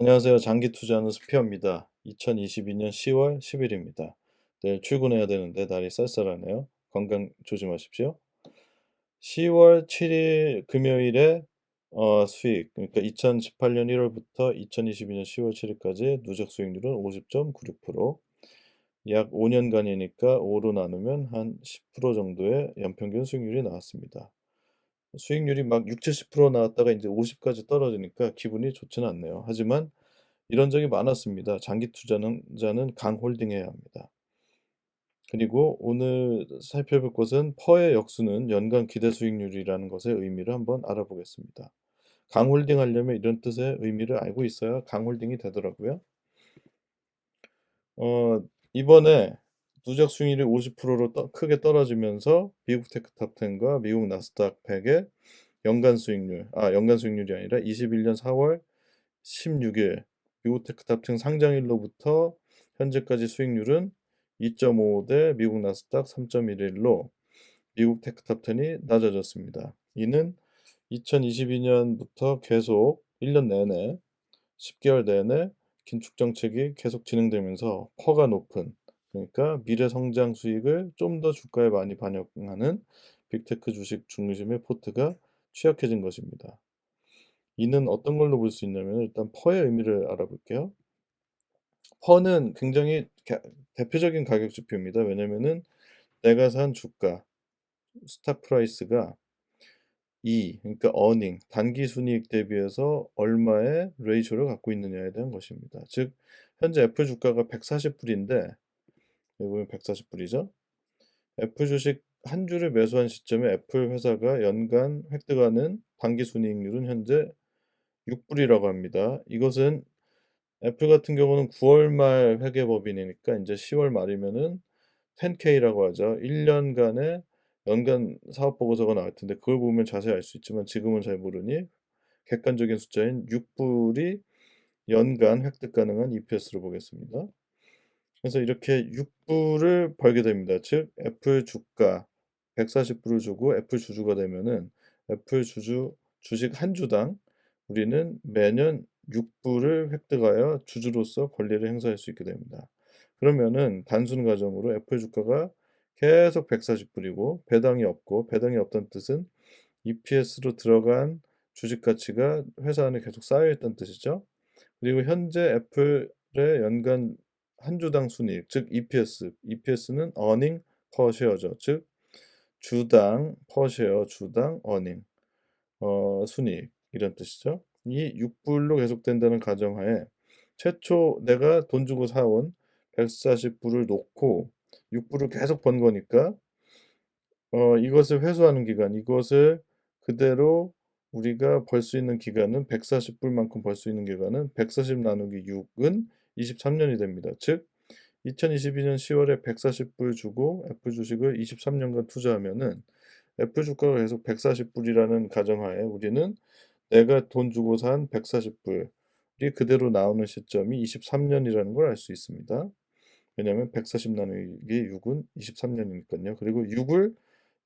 안녕하세요. 장기 투자하는 스피어입니다. 2022년 10월 10일입니다. 내일 출근해야 되는데 날이 쌀쌀하네요. 건강 조심하십시오. 10월 7일 금요일에 어, 수익, 그러니까 2018년 1월부터 2022년 10월 7일까지 누적 수익률은 50.96%, 약 5년간이니까 5로 나누면 한 10% 정도의 연평균 수익률이 나왔습니다. 수익률이 막 6, 70% 나왔다가 이제 50 까지 떨어지니까 기분이 좋지는 않네요. 하지만 이런 적이 많았습니다. 장기 투자는 자는 강홀딩해야 합니다. 그리고 오늘 살펴볼 것은 퍼의 역수는 연간 기대 수익률이라는 것의 의미를 한번 알아보겠습니다. 강홀딩 하려면 이런 뜻의 의미를 알고 있어야 강홀딩이 되더라고요. 어, 이번에 누적 수익률이 50%로 떠, 크게 떨어지면서 미국 테크 탑 10과 미국 나스닥 100의 연간 수익률, 아, 연간 수익률이 아니라 21년 4월 16일 미국 테크 탑 10 상장일로부터 현재까지 수익률은 2.5 대 미국 나스닥 3.11로 미국 테크 탑 10이 낮아졌습니다. 이는 2022년부터 계속 1년 내내 10개월 내내 긴축 정책이 계속 진행되면서 퍼가 높은 그러니까 미래 성장 수익을 좀 더 주가에 많이 반영하는 빅테크 주식 중심의 포트가 취약해진 것입니다. 이는 어떤 걸로 볼 수 있냐면 일단 퍼의 의미를 알아볼게요. 퍼는 굉장히 가- 대표적인 가격 지표입니다. 왜냐면은 내가 산 주가 스탁 프라이스가 E 그러니까 earning 단기 순이익 대비해서 얼마의 레이쇼를 갖고 있느냐에 대한 것입니다. 즉 현재 애플 주가가 140불인데 보면 140불이죠. 애플 주식 한 주를 매수한 시점에 애플 회사가 연간 획득하는 단기 순이익률은 현재 6불이라고 합니다. 이것은 애플 같은 경우는 9월 말 회계법인이니까 이제 10월 말이면은 10K라고 하죠. 1년간의 연간 사업 보고서가 나올 텐데 그걸 보면 자세히 알 수 있지만 지금은 잘 모르니 객관적인 숫자인 6불이 연간 획득 가능한 EPS로 보겠습니다. 그래서 이렇게 6불을 벌게 됩니다. 즉 애플 주가 140불을 주고 애플 주주가 되면은 애플 주주 주식 한 주당 우리는 매년 6불을 획득하여 주주로서 권리를 행사할 수 있게 됩니다. 그러면은 단순 가정으로 애플 주가가 계속 140불이고 배당이 없고 배당이 없다는 뜻은 EPS로 들어간 주식 가치가 회사 안에 계속 쌓여 있다는 뜻이죠. 그리고 현재 애플의 연간 한 주당 순이익, 즉 EPS, EPS는 earning per share죠. 즉 주당 per share, 주당 earning, 어, 순이익 이런 뜻이죠. 이 6불로 계속된다는 가정하에 최초 내가 돈 주고 사온 140불을 놓고 6불을 계속 번 거니까 어, 이것을 회수하는 기간, 이것을 그대로 우리가 벌 수 있는 기간은 140불만큼 벌 수 있는 기간은 140 나누기 6은 23년이 됩니다. 즉 2022년 10월에 140불 주고 애플 주식을 23년간 투자하면은 애플 주가가 계속 140불이라는 가정하에 우리는 내가 돈 주고 산 140불이 그대로 나오는 시점이 23년이라는 걸 알 수 있습니다. 왜냐하면 140 나누기 6은 23년이니까요. 그리고 6을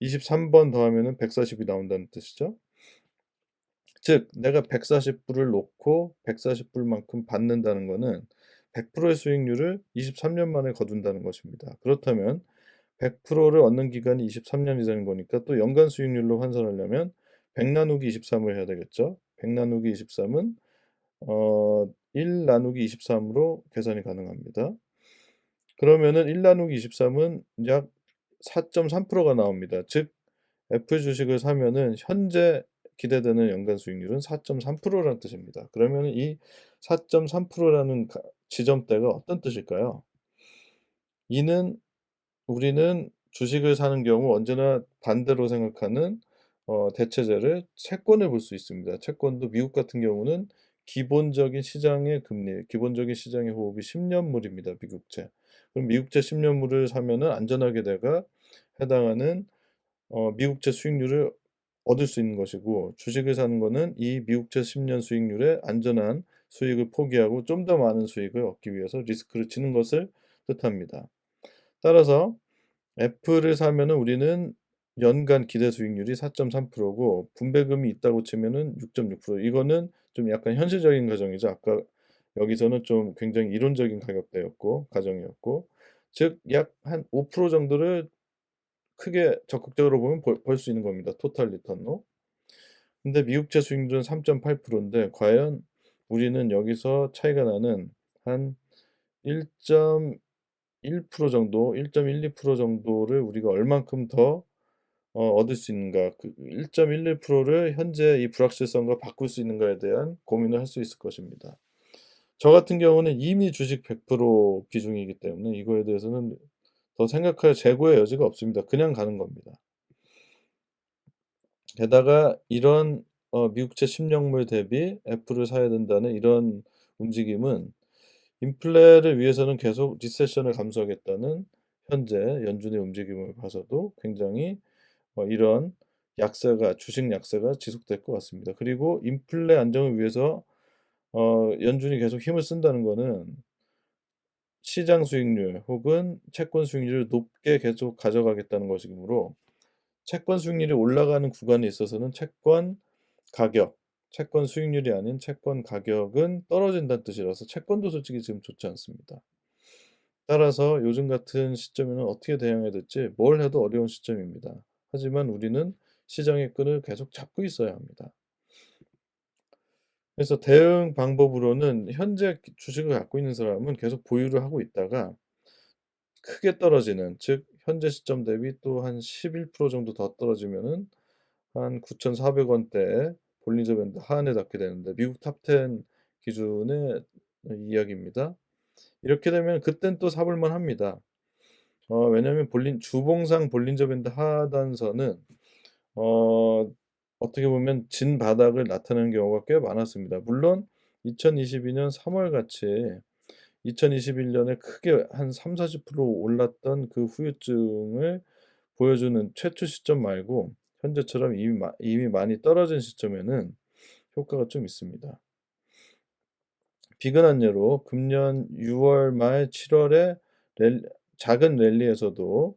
23번 더하면은 140이 나온다는 뜻이죠. 즉 내가 140불을 놓고 140불만큼 받는다는 것은 100%의 수익률을 23년 만에 거둔다는 것입니다. 그렇다면 100%를 얻는 기간이 23년이 되는 거니까 또 연간 수익률로 환산하려면 100 나누기 23을 해야 되겠죠. 100 나누기 23은 어, 1 나누기 23으로 계산이 가능합니다. 그러면은 1 나누기 23은 약 4.3%가 나옵니다. 즉 애플 주식을 사면은 현재 기대되는 연간 수익률은 4.3%라는 뜻입니다. 그러면 이 4.3%라는 지점대가 어떤 뜻일까요? 이는 우리는 주식을 사는 경우 언제나 반대로 생각하는 어, 대체제를 채권을 볼 수 있습니다. 채권도 미국 같은 경우는 기본적인 시장의 금리, 기본적인 시장의 호흡이 10년물입니다. 미국채. 그럼 미국채 10년물을 사면은 안전하게 내가 해당하는 어, 미국채 수익률을 얻을 수 있는 것이고 주식을 사는 거는 이 미국채 10년 수익률의 안전한 수익을 포기하고 좀 더 많은 수익을 얻기 위해서 리스크를 지는 것을 뜻합니다. 따라서 애플을 사면은 우리는 연간 기대 수익률이 4.3%고 분배금이 있다고 치면은 6.6% 이거는 좀 약간 현실적인 가정이죠. 아까 여기서는 좀 굉장히 이론적인 가격대였고 가정이었고 즉 약 한 5% 정도를 크게 적극적으로 보면 벌벌수 있는 겁니다 토탈 리턴로. 근데 미국채 수익률은 3.8% 인데 과연 우리는 여기서 차이가 나는 한 1.1% 정도 1.12% 정도를 우리가 얼만큼 더 어 얻을 수 있는가 그 1.11%를 현재 이 불확실성과 바꿀 수 있는가에 대한 고민을 할 수 있을 것입니다. 저 같은 경우는 이미 주식 100% 비중이기 때문에 이거에 대해서는 더 생각할 재고의 여지가 없습니다. 그냥 가는 겁니다. 게다가 이런 어 미국채 10 년물 대비 애플을 사야 된다는 이런 움직임은 인플레를 위해서는 계속 리세션을 감수하겠다는 현재 연준의 움직임을 봐서도 굉장히 어 이런 약세가 주식 약세가 지속될 것 같습니다. 그리고 인플레 안정을 위해서 어 연준이 계속 힘을 쓴다는 거는 시장 수익률 혹은 채권 수익률을 높게 계속 가져가겠다는 것이므로 채권 수익률이 올라가는 구간에 있어서는 채권 가격, 채권 수익률이 아닌 채권 가격은 떨어진다는 뜻이라서 채권도 솔직히 지금 좋지 않습니다. 따라서 요즘 같은 시점에는 어떻게 대응해야 될지 뭘 해도 어려운 시점입니다. 하지만 우리는 시장의 끈을 계속 잡고 있어야 합니다. 그래서 대응 방법으로는 현재 주식을 갖고 있는 사람은 계속 보유를 하고 있다가 크게 떨어지는 즉 현재 시점 대비 또 한 11% 정도 더 떨어지면은 한 9,400 원대에 볼린저 밴드 하한에 닿게 되는데 미국 탑10 기준의 이야기입니다. 이렇게 되면 그땐 또 사볼 만 합니다. 어 왜냐하면 볼린 주봉상 볼린저 밴드 하단선은 어 어떻게 보면 진 바닥을 나타내는 경우가 꽤 많았습니다. 물론 2022년 3월 같이 2021 년에 크게 한30-40% 올랐던 그 후유증을 보여주는 최초 시점 말고 현재처럼 이미 마 이미 많이 떨어진 시점에는 효과가 좀 있습니다. 비근한 예로 금년 6월 말 7 월에 랠 작은 랠리에서도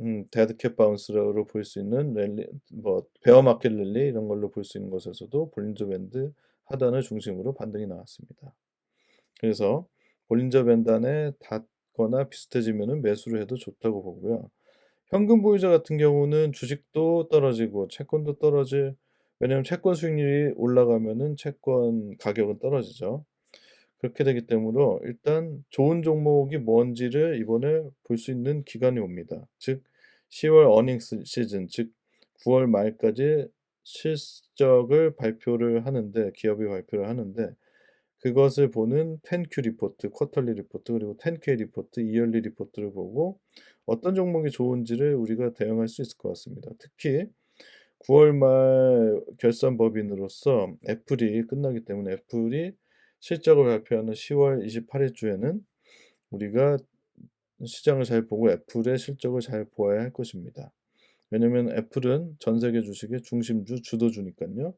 음 데드캣 바운스로 볼 수 있는 랠리 뭐 베어 마켓 랠리 이런 걸로 볼 수 있는 것에서도 볼린저 밴드 하단을 중심으로 반등이 나왔습니다. 그래서 볼린저 밴드 안에 닿거나 비슷해지면은 매수를 해도 좋다고 보고요. 현금 보유자 같은 경우는 주식도 떨어지고 채권도 떨어질 왜냐하면 채권 수익률이 올라가면은 채권 가격은 떨어지죠. 그렇게 되기 때문에 일단 좋은 종목이 뭔지를 이번에 볼 수 있는 기간이 옵니다. 즉 10월 어닝스 시즌 즉 9월 말까지 실적을 발표를 하는데 기업이 발표를 하는데 그것을 보는 10Q 리포트, 쿼터리 리포트 그리고 10K 리포트, 이열리 리포트를 보고 어떤 종목이 좋은지를 우리가 대응할 수 있을 것 같습니다. 특히 9월 말 결산 법인으로서 애플이 끝나기 때문에 애플이 실적을 발표하는 10월 28일 주에는 우리가 시장을 잘 보고 애플의 실적을 잘 보아야 할 것입니다. 왜냐면 애플은 전 세계 주식의 중심주, 주도주니깐요.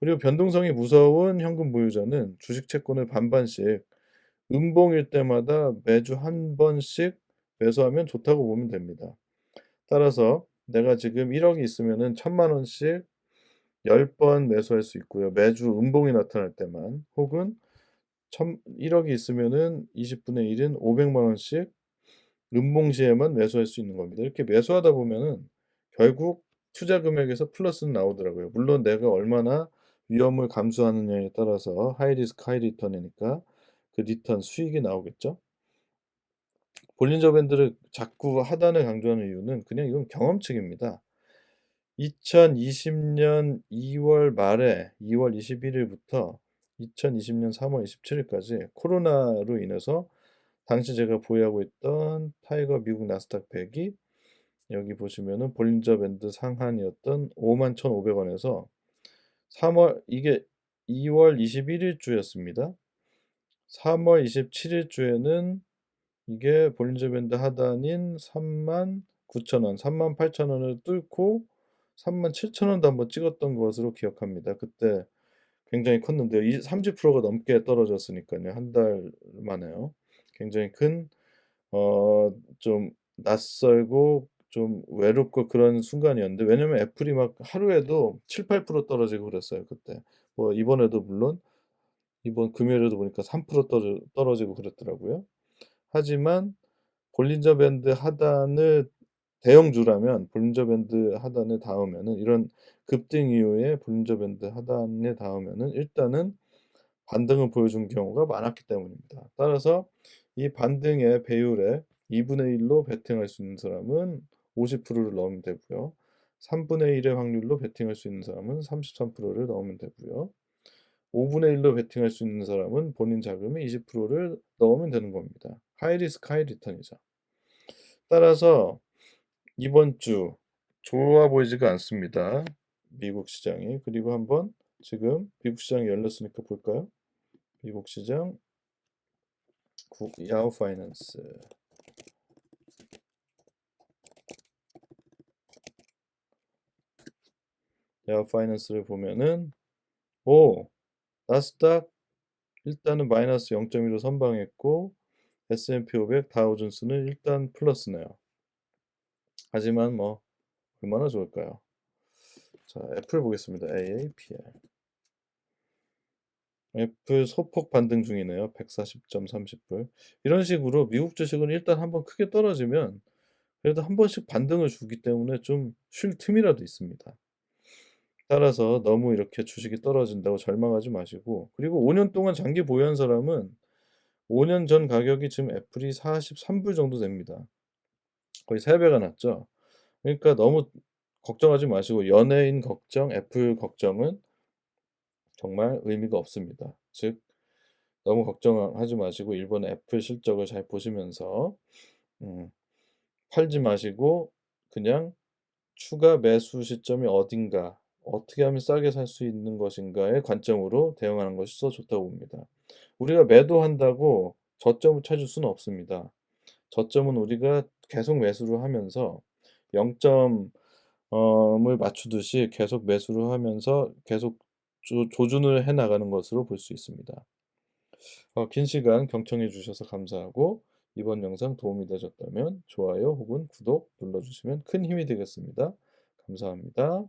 그리고 변동성이 무서운 현금 보유자는 주식 채권을 반반씩 음봉일 때마다 매주 한 번씩 매수하면 좋다고 보면 됩니다. 따라서 내가 지금 1억이 있으면은 1,000만 원씩 10번 매수할 수 있고요. 매주 음봉이 나타날 때만 혹은 천 1억이 있으면은 20분의 1은 500만 원씩 음봉 시에만 매수할 수 있는 겁니다. 이렇게 매수하다 보면은 결국 투자 금액에서 플러스는 나오더라고요. 물론 내가 얼마나 위험을 감수하느냐에 따라서 하이 리스크 하이 리턴이니까 그 리턴 수익이 나오겠죠. 볼린저 밴드를 자꾸 하단을 강조하는 이유는 그냥 이건 경험칙입니다. 2020년 2월 말에 2월 21일부터 2020년 3월 27일까지 코로나로 인해서 당시 제가 보유하고 있던 타이거 미국 나스닥 100이 여기 보시면은 볼린저 밴드 상한이었던 51,500원에서 3월 이게 2월 21일 주였습니다. 3월 27일 주에는 이게 볼린저 밴드 하단인 39,000원, 38,000원을 뚫고 37,000원도 한번 찍었던 것으로 기억합니다. 그때 굉장히 컸는데요. 이 30%가 넘게 떨어졌으니까요. 한 달 만에요. 굉장히 큰 어 좀 낯설고 좀 외롭고 그런 순간이었는데 왜냐면 애플이 막 하루에도 7-8% 떨어지고 그랬어요 그때. 뭐 이번에도 물론 이번 금요일에도 보니까 3% 떨어 떨어지고 그랬더라고요. 하지만 볼린저 밴드 하단을 대형주라면 볼린저 밴드 하단에 닿으면은 이런 급등 이후에 볼린저 밴드 하단에 닿으면은 일단은 반등을 보여준 경우가 많았기 때문입니다. 따라서 이 반등의 배율의 2분의 1로 베팅할 수 있는 사람은 50%를 넣으면 되고요. 3분의 1의 확률로 베팅할 수 있는 사람은 33%를 넣으면 되고요. 5분의 1로 베팅할 수 있는 사람은 본인 자금의 20%를 넣으면 되는 겁니다. 하이 리스크 하이 리턴이죠. 따라서 이번 주 좋아 보이지가 않습니다. 미국 시장이. 그리고 한번 지금 미국 시장이 열렸으니까 볼까요? 미국 시장 구, 야후 파이낸스 야후 파이낸스를 보면은 오 나스닥 일단은 마이너스 0.1로 선방했고 S&P 500 다우존스는 일단 플러스네요. 하지만 뭐 얼마나 좋을까요? 자, 애플 보겠습니다. AAPL. 애플 소폭 반등 중이네요. 140.30불. 이런 식으로 미국 주식은 일단 한번 크게 떨어지면 그래도 한 번씩 반등을 주기 때문에 좀 쉴 틈이라도 있습니다. 따라서 너무 이렇게 주식이 떨어진다고 절망하지 마시고 그리고 5년 동안 장기 보유한 사람은 5년 전 가격이 지금 애플이 43불 정도 됩니다. 거의 3배가 났죠. 그러니까 너무 걱정하지 마시고 연예인 걱정, 애플 걱정은 정말 의미가 없습니다. 즉 너무 걱정하지 마시고 일본 애플 실적을 잘 보시면서 음, 팔지 마시고 그냥 추가 매수 시점이 어딘가 어떻게 하면 싸게 살 수 있는 것인가의 관점으로 대응하는 것이 더 좋다고 봅니다. 우리가 매도한다고 저점을 찾을 수는 없습니다. 저점은 우리가 계속 매수를 하면서 0점을 맞추듯이 계속 매수를 하면서 계속 조, 조준을 해 나가는 것으로 볼 수 있습니다. 어, 긴 시간 경청해 주셔서 감사하고 이번 영상 도움이 되셨다면 좋아요 혹은 구독 눌러주시면 큰 힘이 되겠습니다. 감사합니다.